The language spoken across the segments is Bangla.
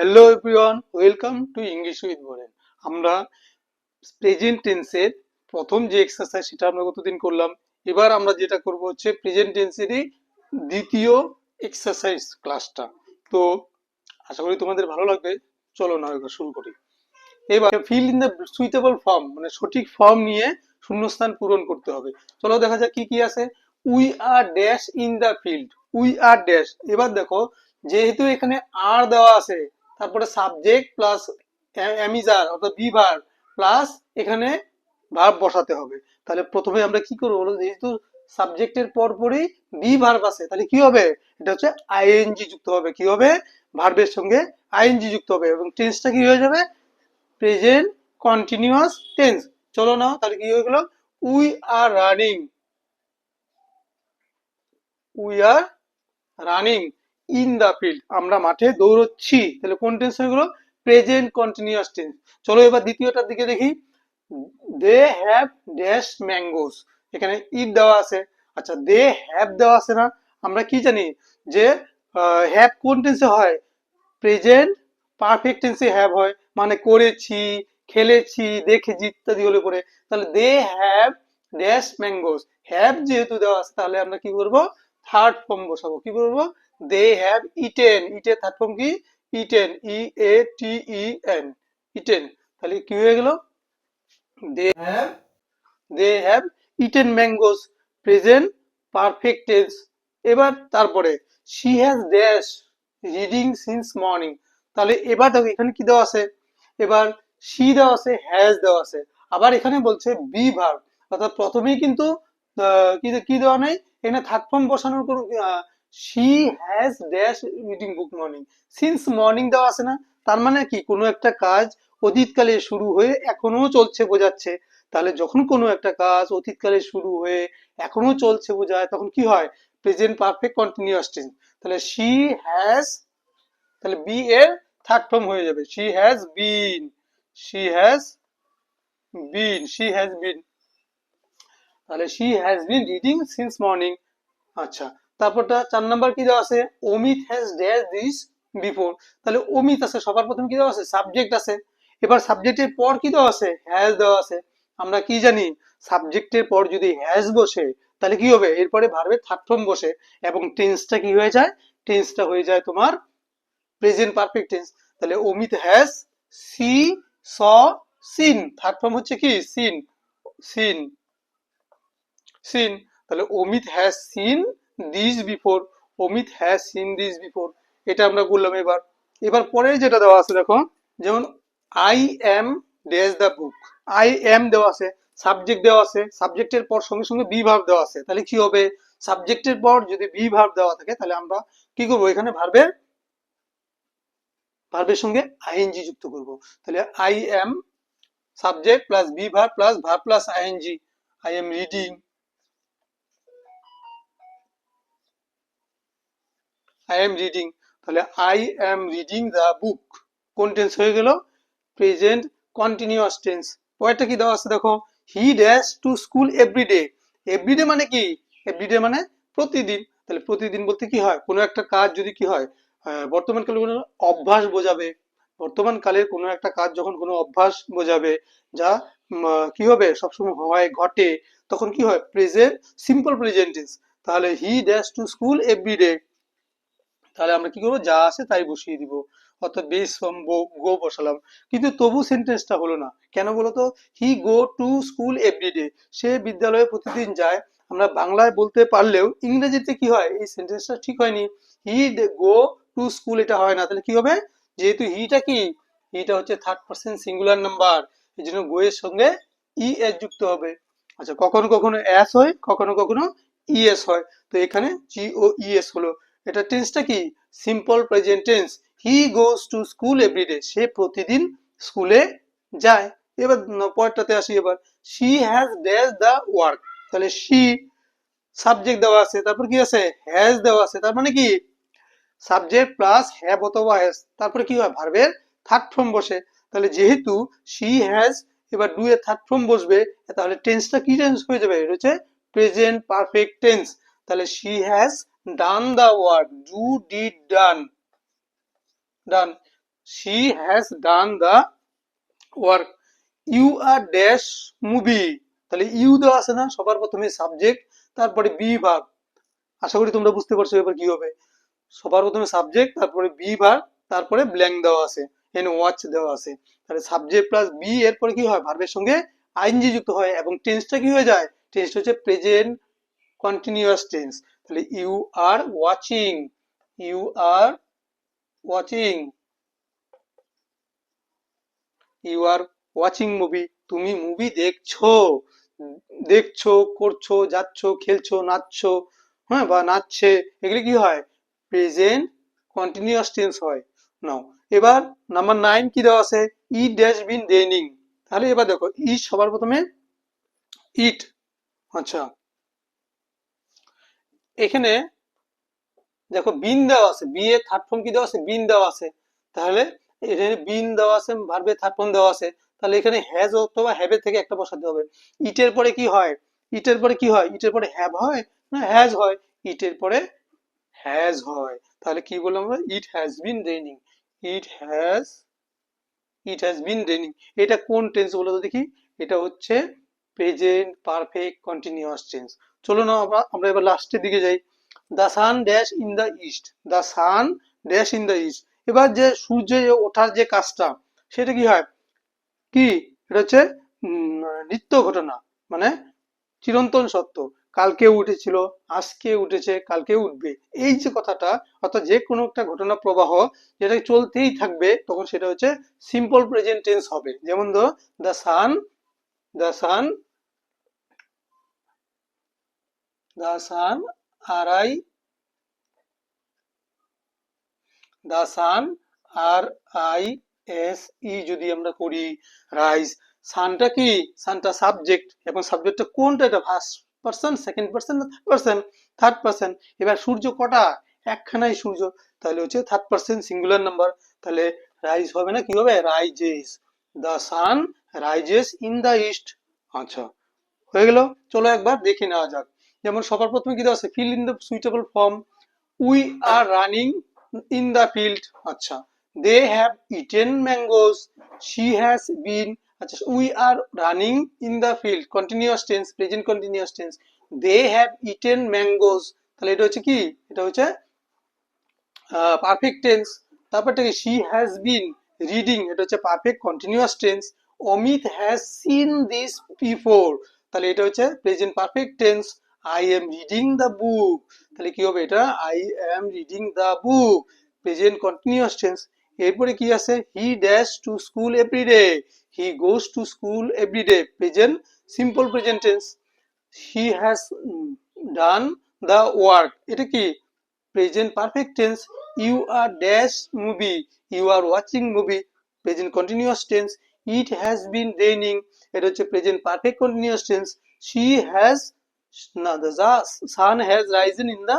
Hello everyone welcome to English with Baren আমরা প্রেজেন্ট টেন্সের প্রথম যে এক্সারসাইজ সেটা আমরা গতদিন করলাম, এবার আমরা যেটা করব হচ্ছে প্রেজেন্ট টেন্সেরই দ্বিতীয় এক্সারসাইজ ক্লাসটা তো আশা করি তোমাদের ভালো লাগবে, চলো না শুরু করি। এবার fill in the suitable form মানে সঠিক ফর্ম নিয়ে শূন্যস্থান পূরণ করতে হবে। চলো দেখা যাক কি কি আছে। We are dash in the field we are dash এবার দেখো, যেহেতু এখানে আর দেওয়া আছে তারপরে সাবজেক্ট প্লাস অ্যামিজার অর্থাৎ বিভার প্লাস এখানে ভার্ব বসাতে হবে। তাহলে প্রথমে আমরা কি করব বলো যেহেতু সাবজেক্টের পর পরই বি ভার্ব আছে, তাহলে কি হবে? এটা হচ্ছে আইএনজি যুক্ত হবে। কি হবে? ভার্বের সঙ্গে আইএনজি যুক্ত হবে এবং টেন্সটা কি হয়ে যাবে? প্রেজেন্ট কন্টিনিউয়াস টেন্স চলো না তাহলে কি হয়ে গেল? We are running we are running in the field আমরা মাঠে দৌড়চ্ছি। তাহলে কোন টেন্স হয়ে গেল প্রেজেন্ট কন্টিনিউয়াস টেন্স চলো এবার দ্বিতীয়টার দিকে দেখি। দে হ্যাভ ড্যাশ ম্যাঙ্গোস এখানে ইট দেওয়া আছে। আচ্ছা দে হ্যাভ দেওয়া আছে না? আমরা কি জানি? যে হ্যাভ কোন টেন্সে হয়? প্রেজেন্ট পারফেক্ট টেন্সে হ্যাভ হয়। মানে করেছি, খেলেছি, দেখেছি ইত্যাদি হলে পরে। তাহলে they have dash mangoes have যেহেতু দেওয়া আছে, তাহলে আমরা কি করব থার্ড ফর্ম বসাবো। কি করব দে হ্যাভ ইটেন ইটের থার্ড ফর্ম কি? Eaten E A T E N eaten তাহলে কি হয়ে গেল? They have they have eaten mangoes present perfect tense এবার তারপরে she has dash reading since morning তাহলে এবার দেখো এখানে কি দেওয়া আছে? এবার শি দেওয়া আছে হ্যাজ দেওয়া আছে। আবার এখানে বলছে বি ভার্ব অর্থাৎ প্রথমেই কিন্তু কি দেওয়া নেই? এখানে থার্ড ফর্ম বসানোর কোনো she has dash reading book morning since morning দেওয়া আছে না, তার মানে কি? কোনো একটা কাজ অতীতকালে শুরু হয়ে এখনও চলছে বোঝাচ্ছে। তাহলে যখন কোনো একটা কাজ অতীতকালে শুরু হয়ে এখনও চলছে বোঝায়, তখন কি হয়? প্রেজেন্ট পারফেক্ট কন্টিনিউয়াস টেন্স তাহলে শি হ্যাজ তাহলে বি এর থার্ড ফর্ম হয়ে যাবে। She has been she has been she has been তাহলে she has been reading since morning আচ্ছা তারপরটা চার নাম্বার কি দেওয়া আছে? Amit has dash this before তাহলে অমিত আছে, সবার প্রথমে কি দেওয়া আছে? সাবজেক্ট আছে। এবার সাবজেক্টের পর কি দেওয়া আছে? হ্যাজ দেওয়া আছে। আমরা কি জানি? সাবজেক্টের পর যদি হ্যাজ বসে, তাহলে কি হবে? এরপরে ভার্বের থার্ড ফর্ম বসে। এবং টেন্সটা কি হয়ে যায়? টেন্সটা হয়ে যায় তোমার প্রেজেন্ট পারফেক্ট টেন্স তাহলে অমিত হ্যাজ সি স সিন থার্ড ফর্ম হচ্ছে কি? সিন সিন সিন তাহলে Amit has seen this before Amit has seen this before এটা আমরা বললাম এবার। এবার পরে যেটা দেওয়া আছে দেখো, যেমন I am dash the book I am দেওয়া আছে সাবজেক্ট দেওয়া আছে সাবজেক্টের পর সঙ্গে সঙ্গে বি ভার্ব দেওয়া আছে। তাহলে কি হবে? সাবজেক্টের পর যদি বি ভার্ব দেওয়া থাকে, তাহলে আমরা কি করব? এখানে ভার্বের ভার্বের সঙ্গে আইএনজি যুক্ত করব। তাহলে I am subject plus be verb plus verb plus ING I am reading I am reading তাহলে I am reading the book কোন টেন্স হয়ে গেল? প্রেজেন্ট কন্টিনিউয়াস টেন্স পরেরটা কি দেওয়া আছে দেখো? He dash to school everyday everyday মানে কি? এভরিডে মানে প্রতিদিন। তাহলে প্রতিদিন বলতে কি হয়? কোনো একটা কাজ যদি কি হয় বর্তমান কালে কোনো অভ্যাস বোঝাবে। বর্তমান কালের কোনো একটা কাজ যখন কোনো অভ্যাস বোঝাবে, যা কি হবে? সবসময় হয়, ঘটে, তখন কি হয়? প্রেজেন্ট সিম্পল প্রেজেন্ট টেন্স তাহলে he dash to school everyday তাহলে আমরা কি করব? যা আছে তাই বসিয়ে দিব। অর্থাৎ বেস ফর্ম গো বসালাম। কিন্তু তবু সেন্টেন্সটা হলো না। কেন বলতো? He go to school everyday সে বিদ্যালয়ে প্রতিদিন যায়। আমরা বাংলায় বলতে পারলেও ইংরেজিতে কি হয়? এই সেন্টেন্সটা ঠিক হয়নি। হি গো টু স্কুল এটা হয় না। তাহলে কি হবে? যেহেতু হিটা কি? হিটা হচ্ছে থার্ড পার্সন সিঙ্গুলার নাম্বার এই জন্য গো এর সঙ্গে ই এস যুক্ত হবে। আচ্ছা কখনো কখনো এস হয়, কখনো কখনো ইএস হয়। তো এখানে জি ও ইএস হলো। এটা টেন্সটা কি? Simple present tense he goes to school everyday সে প্রতিদিন স্কুলে যায়। এবার পরেরটাতে আসি এবার। She has dash the work তাহলে শি সাবজেক্ট দেওয়া আছে। তারপর কি আছে? হ্যাজ দেওয়া আছে। তার মানে কি? সাবজেক্ট প্লাস হ্যাভ অথবা হ্যাজ তারপরে কি হয়? ভার্বের থার্ড ফর্ম বসে। তাহলে যেহেতু শি হ্যাজ এবার ডু এর থার্ড ফর্ম বসবে, তাহলে টেন্সটা কি টেন্স হয়ে যাবে? এটা হচ্ছে প্রেজেন্ট পারফেক্ট টেন্স তাহলে she has done the work do did done done she has done the work you are dash movie তাহলে ইউ দেওয়া আছে না, সবার প্রথমে সাবজেক্ট তারপরে বি ভাগ আশা করি তোমরা বুঝতে পারছ এবার কি হবে। সবার প্রথমে সাবজেক্ট তারপরে বি ভার্ব তারপরে ব্ল্যাঙ্ক দেওয়া আছে এন ওয়াচ দেওয়া আছে। তাহলে সাবজেক্ট প্লাস বি এরপরে কি হয়? ভার্বের সঙ্গে আইনজি যুক্ত হয় এবং টেন্সটা কি হয়ে যায়? টেন্সটা হচ্ছে প্রেজেন্ট কন্টিনিউয়াস টেন্স তাহলে you are watching you are watching you are watching movie তুমি মুভি দেখছ দেখছ, করছ, যাচ্ছো, খেলছো, নাচছো হ্যাঁ বা নাচছে, এগুলি কি হয়? প্রেজেন্ট কন্টিনিউয়াস টেন্স হয়। নাও এবার নাম্বার নাইন কি দেওয়া আছে? ই ড্যাশ বিন তাহলে এবার দেখো ই সবার প্রথমে ইট আচ্ছা। এখানে দেখো বিন দেওয়া আছে বি এর থার্ড ফর্ম কি দেওয়া আছে? বিন দেওয়া আছে। তাহলে এখানে বিন দেওয়া আছে ভার্বের থার্ড ফর্ম দেওয়া আছে। তাহলে এখানে হ্যাজ অথবা হ্যাভের থেকে একটা বসাতে হবে। ইটের পরে কি হয়? ইটের পরে কি হয়? ইটের পরে হ্যাভ হয় না হ্যাজ হয়? ইটের পরে হ্যাজ হয়। তাহলে কি বললাম আমরা? It has been raining it has it has been raining এটা কোন টেন্স বলো তো দেখি? এটা হচ্ছে প্রেজেন্ট পারফেক্ট কন্টিনিউয়াস টেন্স চলো না আমরা এবার লাস্টের দিকে যাই। The sun dash in the east the sun dash in the east এবার যে সূর্য ওঠার যে কাজটা, সেটা কি হয়? কি? এটা হচ্ছে নিত্য ঘটনা মানে চিরন্তন সত্য। কালকে উঠেছিল, আজকে উঠেছে, কালকে উঠবে। এই যে কথাটা, অর্থাৎ যে কোনো একটা ঘটনা প্রবাহ, যেটা চলতেই থাকবে, তখন সেটা হচ্ছে সিম্পল প্রেজেন্ট টেন্স হবে। যেমন ধরো the sun the sun the sun R I the sun R I, S, E যদি আমরা করি, রাইজ। সানটা কি? সানটা সাবজেক্ট। এবং সাবজেক্টটা কোনটা? এটা ফার্স্ট পার্সন সেকেন্ড থার্ড এবার সূর্য কটা? একখানাই সূর্য। তাহলে হচ্ছে থার্ড পার্সন সিঙ্গুলার নাম্বার তাহলে রাইজ হবে না? কি হবে? Rises. The sun rises in the east. আচ্ছা হয়ে গেল? চলো একবার দেখে নেওয়া যাক। যেমন সবার প্রথমে কি আছে? Fill in the suitable form we are running in the field আচ্ছা। They have eaten mangoes she has been আচ্ছা we are running in the field continuous tense present continuous tense they have eaten mangoes তাহলে এটা হচ্ছে কি? এটা হচ্ছে পারফেক্ট টেন্স তারপরটা কি? শি হ্যাজ বিন রিডিং এটা হচ্ছে perfect continuous tense Amit has seen this before তাহলে এটা হচ্ছে present perfect tense I am reading the book তাহলে কি হবে এটা? I am reading the book present continuous tense এরপরে কি আছে? He dash to school every day he goes to school every day present simple present tense he has done the work এটা কি? Present perfect tense you are dash movie you are watching movie present continuous tense it has been raining এটা হচ্ছে present perfect continuous tense she has না, the sun has risen in the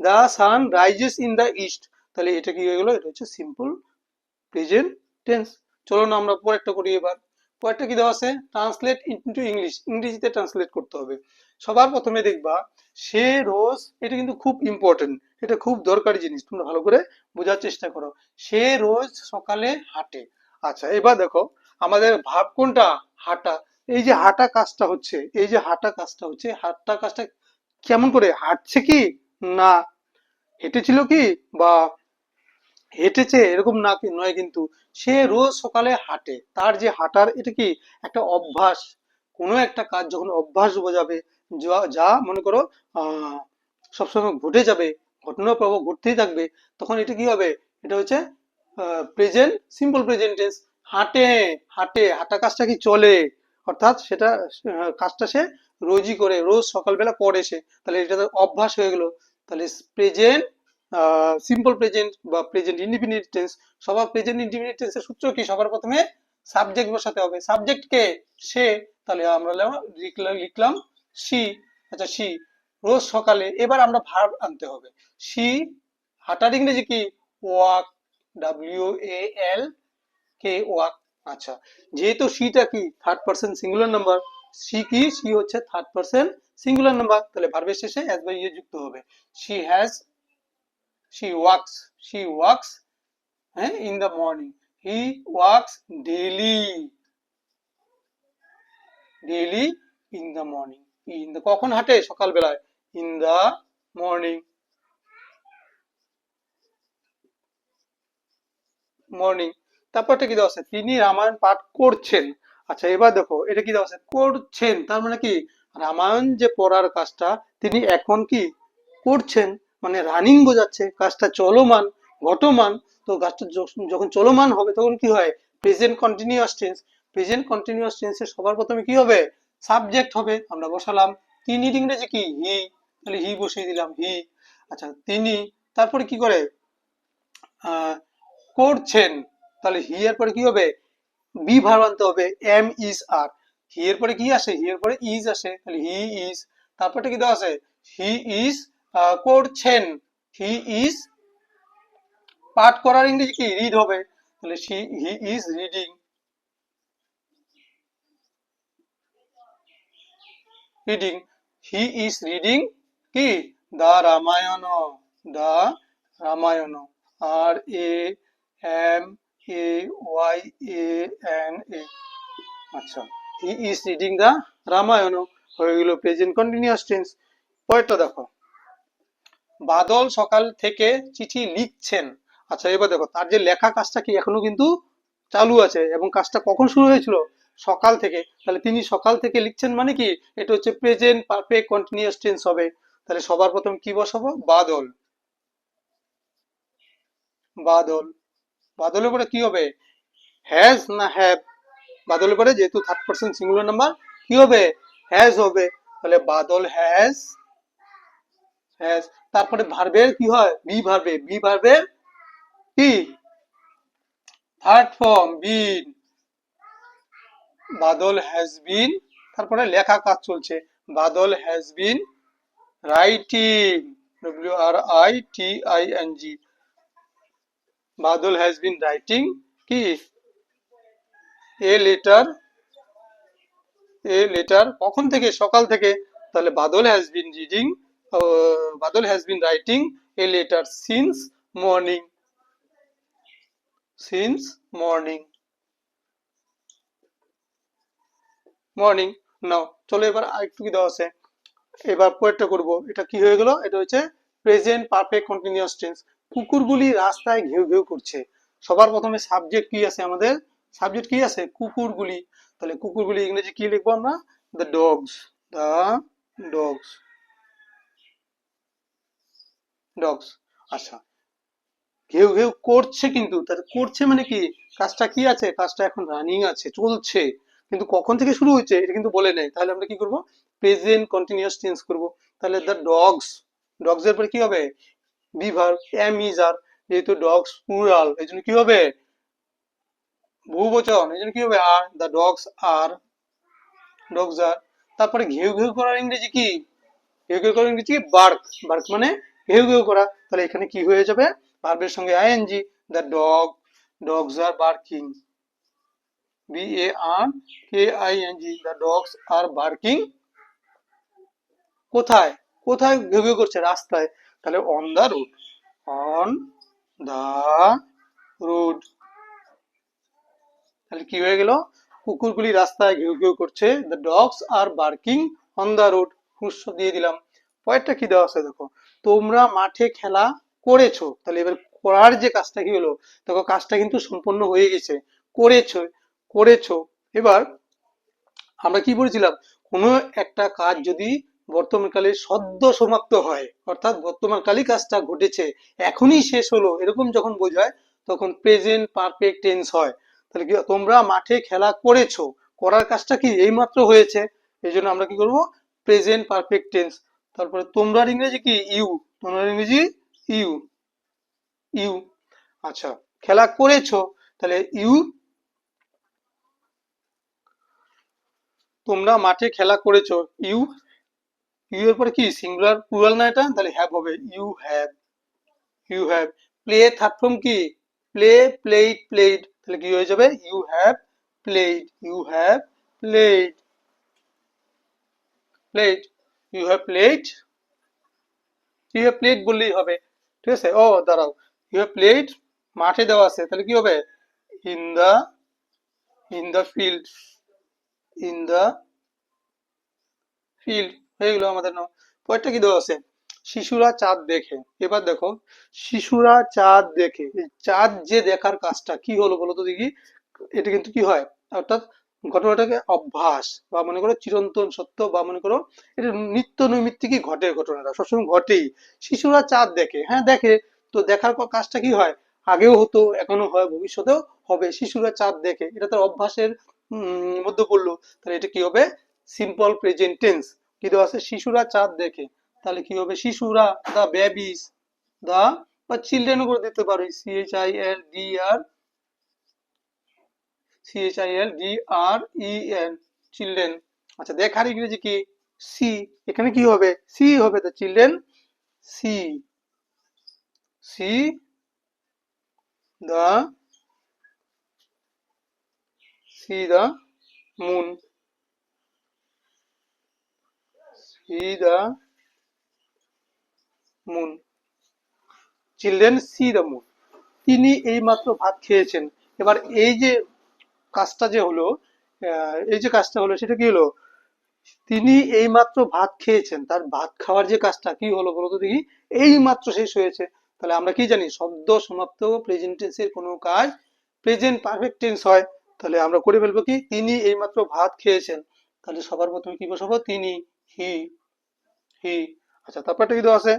the sun rises in the east. তাহলে এটা কি হয়ে গেল? এটা হচ্ছে সিম্পল প্রেজেন্ট টেন্স চলো না, আমরা পরেরটা করি এবার। পরেরটা কি দেওয়া আছে? ট্রান্সলেট ইনটু ইংলিশ ইংরেজিতে ট্রান্সলেট করতে হবে। সবার প্রথমে দেখবা, সে, রোজ, এটা কিন্তু খুব ইম্পর্টেন্ট এটা খুব দরকারি জিনিস। তোমরা ভালো করে বোঝার চেষ্টা করো। সে, রোজ সকালে হাঁটে। আচ্ছা এবার দেখো, আমাদের ভাব কোনটা? হাঁটা। এই যে হাঁটা কাজটা হচ্ছে, এই যে হাঁটা কাজটা হচ্ছে, হাঁটা কাজটা কেমন করে? হাঁটছে কি? না। হেঁটেছিল কি? বা হেঁটেছে এরকম না কি? নয় কিন্তু। সে রোজ সকালে হাঁটে। তার যে হাঁটার এটা কি? একটা অভ্যাস। কোনো একটা কাজ যখন অভ্যাস বোঝাবে, যা মনে করো সবসময় ঘটে যাবে ঘটনা প্রভাব ঘটতেই থাকবে, তখন এটা কি হবে? এটা হচ্ছে প্রেজেন্ট সিম্পল প্রেজেন্ট টেন্স হাঁটে হাঁটে। হাঁটা কাজটা কি চলে? অর্থাৎ সেটা কাজটা সে রোজই করে, রোজ সকালবেলা করে সে। তাহলে এটা অভ্যাস হয়ে গেল। তাহলে প্রেজেন্ট সিম্পল প্রেজেন্ট বা প্রেজেন্ট ইন্ডিপেন্ডেন্ট টেন্স সবার প্রেজেন্ট ইন্ডিপেন্ডেন্ট টেন্সের সূত্র কি? সবার প্রথমে সাবজেক্ট বসাতে হবে। সাবজেক্ট কে? সে। তাহলে আমরা লিখলাম- সি আচ্ছা সি রোজ সকালে এবার আমরা ভার্ব আনতে হবে। সি হাঁটার ইংরেজি কি? Walk W A L K walk আচ্ছা যেহেতু সিটা কি? Third person singular number she কি? সি হচ্ছে থার্ড পার্সন সিঙ্গুলার নাম্বার তাহলে ভার্বের শেষে অ্যাজ বাই ইয়ে যুক্ত হবে। She has she walks she walks হ্যাঁ in the morning he works daily daily in the morning in the কখন হাঁটে? সকালবেলায় ইন দ্য মর্নিং মর্নিং তারপরটা কি দেওয়া আছে? তিনি রামায়ণ পাঠ করছেন। আচ্ছা এবার দেখো, এটা কি দেওয়া আছে? করছেন। তার মানে কি? রামায়ণ যে পড়ার কাজটা, তিনি এখন কি করছেন? মানে রানিং বোঝাচ্ছে, কাজটা চলমান, ঘটমান। তো কাজটা যখন- চলমান হবে, তখন কি হয়? Present continuous tense present continuous টেন্সে সবার প্রথমে কি হবে? সাবজেক্ট হবে। আমরা বসালাম, তিনি ইংরেজি কি? হি তাহলে হি বসিয়ে দিলাম হি আচ্ছা তিনি তারপরে কি করে? করছেন। তাহলে হি এর পরে কি হবে? বি ভার আনতে হবে এম ইজ আর হি এর পরে কি আসে? হি এর পরে ইজ আসে। তাহলে হি ইজ তারপরটা কি দেওয়া আছে? হি ইজ করছেন। হি ইজ পাঠ করার ইংরেজি কি? রিড হবে। তাহলে he is reading reading he is reading কি? The Ramayana the Ramayana R A M A Y A N A আচ্ছা he is reading the Ramayana হয়ে গেল প্রেজেন্ট কন্টিনিউয়াস টেন্স পরেরটা দেখো। বাদল সকাল থেকে চিঠি লিখছেন। আচ্ছা এবার দেখো, তার যে লেখা কাজটা কি এখনও কিন্তু চালু আছে এবং কাজটা কখন শুরু হয়েছিল? সকাল থেকে। তাহলে তিনি সকাল থেকে লিখছেন মানে কি? এটা হচ্ছে প্রেজেন্ট পারফেক্ট কন্টিনিউয়াস টেন্স হবে। তাহলে সবার প্রথম কি বসাবো? বাদল। বাদল। বাদলের পরে কি হবে? হ্যাজ না হ্যাভ বাদলের পরে যেহেতু থার্ড পার্সন সিঙ্গুলার নাম্বার কি হবে? হ্যাজ হবে। তাহলে বাদল হ্যাজ হ্যাজ তারপরে ভার্বের কি হয়? বি ভার্বে বি ভার্বের কি? Third form been Badal has been তারপরে লেখা কাজ চলছে। Badal has been writing W R I T I N G Badal has been writing কি? এ লেটার এ লেটার কখন থেকে? সকাল থেকে। তাহলে Badal has been reading Badal has been writing a letter since morning since morning morning now, চলো এবার আরেকটু কি দেওয়া আছে? এবার পরেরটা করব। এটা কি হয়ে গেল? এটা হচ্ছে প্রেজেন্ট পারফেক্ট কন্টিনিউয়াস টেন্স কুকুরগুলি রাস্তায় ঘেউ ঘেউ করছে। সবার প্রথমে সাবজেক্ট কি আছে আমাদের? সাবজেক্ট কি আছে? কুকুরগুলি। তাহলে কুকুরগুলি ইংরেজি কি লিখব আমরা? The dogs the dogs dogs আচ্ছা। ঘেউ ঘেউ করছে কিন্তু তার করছে মানে কি? কাজটা কি আছে? কাজটা এখন রানিং আছে, চলছে। কিন্তু কখন থেকে শুরু হয়েছে? এটা কিন্তু বলে নেই। তাহলে আমরা কি করব? প্রেজেন্ট কন্টিনিউয়াস টেন্স করব। তাহলে দ্য ডগস ডগস এর পরে কি হবে? বিভার এম ইজ আর যেহেতু ডগস প্লুরাল, এই জন্য কি হবে? বহুবচন, এই জন্য কি হবে? আর দ্য ডগস আর ডগস আর তারপরে ঘেউ ঘেউ করার ইংরেজি কি? ঘেউ ঘেউ করার ইংরেজি বার্ক বার্ক মানে ঘেউ ঘেউ করা। তাহলে এখানে কি হয়ে যাবে? ভার্বের সঙ্গে I N G the dog dogs are barking B A R K I N G the dogs are barking কোথায়? কোথায় ঘেউ ঘেউ করছে? রাস্তায়। তাহলে on the road on the road তাহলে কি হয়ে গেল? কুকুরগুলি রাস্তায় ঘেউ ঘেউ করছে। The dogs are barking on the road ফুস দিয়ে দিলাম। পরেরটা কি দেওয়া আছে দেখো? তোমরা মাঠে খেলা করেছ। তাহলে এবার করার যে কাজটা কি হলো? দেখো, কাজটা কিন্তু সম্পন্ন হয়ে গেছে। করেছ করেছ। এবার আমরা কি বলেছিলাম? কোনো একটা কাজ যদি বর্তমানকালে সদ্য সমাপ্ত হয়। অর্থাৎ বর্তমানকালে কাজটা ঘটেছে। এখনই শেষ হলো এরকম যখন বোঝায় তখন প্রেজেন্ট পারফেক্ট টেন্স হয়। তাহলে কি তোমরা মাঠে খেলা করেছ করার কাজটা কি এইমাত্র হয়েছে? এই জন্য আমরা কি করব? প্রেজেন্ট পারফেক্ট টেন্স তারপরে তোমরা ইংরেজি কি? ইউ। তোমরা ইংরেজি ইউ। ইউ। আচ্ছা খেলা করেছ তাহলে ইউ। তোমরা মাঠে খেলা করেছ ইউ। ইউ এর পরে কি সিঙ্গুলার প্লুরাল না এটা তাহলে হ্যাভ হবে you have you have play third form কি প্লে প্লেড প্লেড তাহলে কি হয়ে যাবে you have played you have played played you have played you have played বললেই হবে ঠিক আছে ও দাঁড়াও ইউ হ্যাভ প্লেড মাঠে দেওয়া আছে তাহলে কি হবে in the in the field in the field হয়ে গেলো আমাদের নাম। পরেরটা কি দেওয়া আছে? শিশুরা চাঁদ দেখে। এবার দেখো, শিশুরা চাঁদ দেখে। চাঁদ যে দেখার কাজটা কি হলো বলো তো দেখি। এটা কিন্তু কি হয়? অর্থাৎ ঘটনাটাকে অভ্যাস বা মনে করো চিরন্তন সত্য বা মনে করো এটা নিত্য নৈমিত্তিকই ঘটে ঘটনাটা, সবসময় ঘটেই। শিশুরা চাঁদ দেখে। হ্যাঁ দেখে। তো দেখার পর কাজটা কি হয়? আগেও হতো এখনও হয়, ভবিষ্যতেও হবে। শিশুরা চাঁদ দেখে। এটা তার অভ্যাসের মধ্যে পড়ল। তাহলে এটা কি হবে? সিম্পল প্রেজেন্ট টেন্স কি দেওয়া আছে? শিশুরা চাঁদ দেখে। তাহলে কি হবে শিশুরা দা বেবিস দা বা চিলড্রেন করে দিতে পারি। C H I L D R C H I L D R E N children আচ্ছা দেখার ইংরেজি কি? সি এখানে কি হবে? সি হবে তো children see see the see the moon the moon. Children see the moon. তিনি এইমাত্র ভাত খেয়েছেন। এবার এই যে কাজটা যে হলো এই যে কাজটা হলো, সেটা কি হলো? তিনি এই মাত্র ভাত খেয়েছেন। তার ভাত খাওয়ার যে কাজটা কি হলো বলতো দেখি। এই মাত্র শেষ হয়েছে। তাহলে আমরা কি জানি? শব্দ সমাপ্ত প্রেজেন্ট টেন্সের কোনো কাজ প্রেজেন্ট পারফেক্ট টেন্স হয়। তাহলে আমরা করে ফেলব কি? তিনি এইমাত্র ভাত খেয়েছেন। তাহলে সবার প্রথমে কি বসাবো? তিনি হি হি আচ্ছা তারপরটা কি দেওয়া আছে?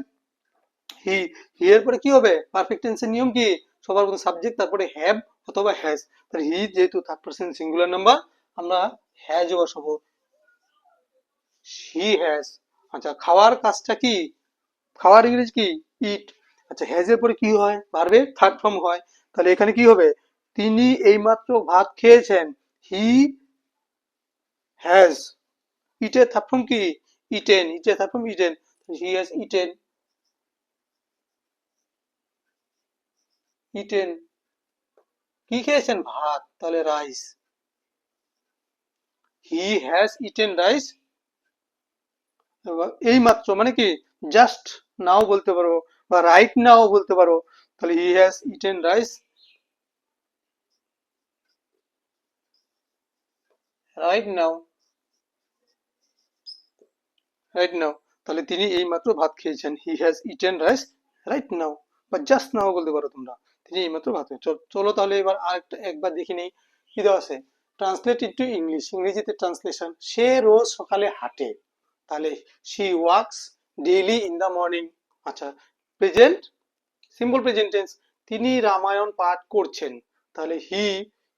হি হি এর পরে কি হবে? পারফেক্ট টেন্সের নিয়ম কি? সবার প্রথমে সাবজেক্ট তারপরে হ্যাভ অথবা হ্যাজ তাহলে হি যেহেতু থার্ড পার্সন সিঙ্গুলার নাম্বার আমরা হ্যাজ বসাবো। হি হ্যাজ আচ্ছা খাওয়ার কাজটা কি? খাওয়ার ইংরেজি কি? ইট আচ্ছা হ্যাজ এর পরে কি হয়? ভার্বের থার্ড ফর্ম হয়। তাহলে এখানে কি হবে? তিনি এইমাত্র ভাত খেয়েছেন। হি হ্যাজ ইটের থার্ড ফর্ম কি? ইটেন ইটের third form eaten he has eaten eaten কি খেয়েছেন ভাত তাহলে rice he has eaten rice এই মাত্র মানে কি জাস্ট নাও বলতে পারো বা রাইট নাও বলতে পারো তাহলে he has eaten rice right now right now তাহলে তিনি এই মাত্র ভাত খেয়েছেন। He has eaten rice right now বা জাস্ট নাও বলতে পারো তোমরা। তিনি এই মাত্র ভাত। চলো তাহলে এবার আরেকটা, একবার দেখে নেই। কি দেওয়া আছে? ট্রান্সলেট ইন্টু ইংলিশ ইংরেজিতে ট্রান্সলেশন সে রোজ সকালে হাঁটে। তাহলে she works daily in the morning আচ্ছা প্রেজেন্ট সিম্পল প্রেজেন্ট টেন্স তিনি রামায়ণ পাঠ করছেন। তাহলে he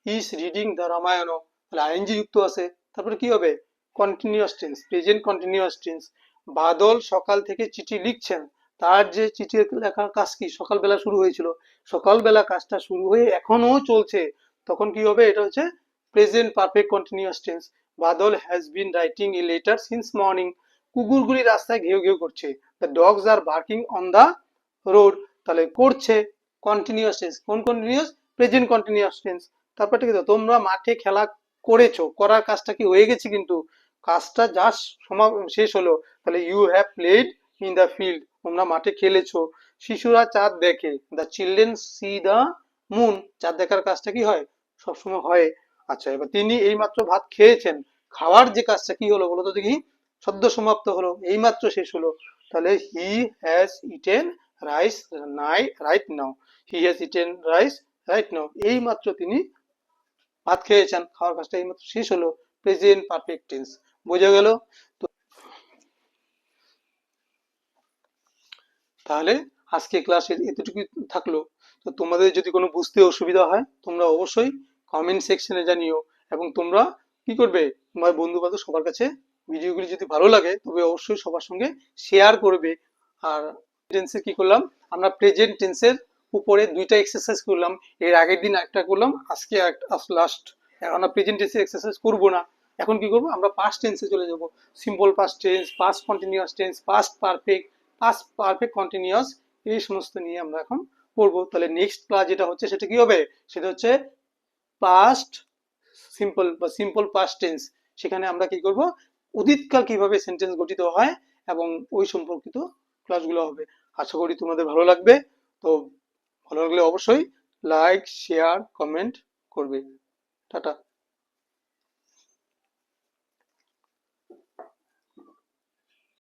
is reading the Ramayana তাহলে আইএনজি যুক্ত আছে। তারপরে কি হবে? Continuous tense present continuous tense Badal সকাল থেকে চিঠি লিখছেন, তার যে চিঠি লেখার কাজ কি? সকালবেলা শুরু হয়েছিল। সকালবেলা কাজটা শুরু হয়ে এখনও চলছে। তখন কি হবে? এটা হচ্ছে present perfect continuous tense Badal has been writing a letter since morning কুকুরগুলি রাস্তায় ঘেউ ঘেউ করছে the dogs are barking on the road তাহলে করছে কন্টিনিউয়াস টেন্স কোন কন্টিনিউয়াস প্রেজেন্ট কন্টিনিউয়াস টেন্স তারপরটা কি দাও? তোমরা মাঠে খেলা করেছ, করার কাজটা কি হয়ে গেছে কিন্তু? কাজটা জাস্ট সমা শেষ হলো। তাহলে you have played in the field তোমরা মাঠে খেলেছো। শিশুরা চাঁদ দেখে। The children see the moon চাঁদ দেখার কাজটা কি হয়? সবসময় হয়। আচ্ছা এবার তিনি এইমাত্র ভাত খেয়েছেন। খাওয়ার যে কাজটা কি হলো বলতো দেখি। সদ্য সমাপ্ত হলো, এইমাত্র শেষ হলো। তাহলে he has eaten rice now right now he has eaten rice right now এইমাত্র তিনি ভাত খেয়েছেন। খাওয়ার কাজটা এইমাত্র শেষ হলো। প্রেজেন্ট পারফেক্ট টেন্স বোঝা গেল? তাহলে আজকে ক্লাসের এতটুকু থাকল। তো তোমাদের যদি কোনো বুঝতে অসুবিধা হয়, তোমরা অবশ্যই কমেন্ট সেকশনে জানিও। এবং তোমরা কি করবে? তোমার বন্ধু বান্ধব সবার কাছে ভিডিওগুলি যদি ভালো লাগে, তবে অবশ্যই সবার সঙ্গে শেয়ার করবে। আর টেন্সে কি করলাম? আমরা প্রেজেন্ট টেন্সের উপরে দুইটা এক্সারসাইজ করলাম। এর আগের দিন একটা করলাম। আজকে লাস্ট আমরা প্রেজেন্ট টেন্সে এক্সারসাইজ করব না। এখন কি করব? আমরা পাস্ট টেন্সে চলে যাব। Simple past tense past continuous tense past perfect past perfect continuous এই সমস্ত নিয়ে আমরা এখন পড়ব। তাহলে নেক্সট ক্লাস যেটা হচ্ছে সেটা কি হবে? সেটা হচ্ছে পাস্ট সিম্পল বা সিম্পল পাস্ট টেন্স সেখানে আমরা কি করব? অতীতকাল কীভাবে সেন্টেন্স গঠিত হয় এবং ওই সম্পর্কিত ক্লাসগুলো হবে। আশা করি তোমাদের ভালো লাগবে। তো ভালো লাগলে অবশ্যই লাইক শেয়ার কমেন্ট করবে। টাটা।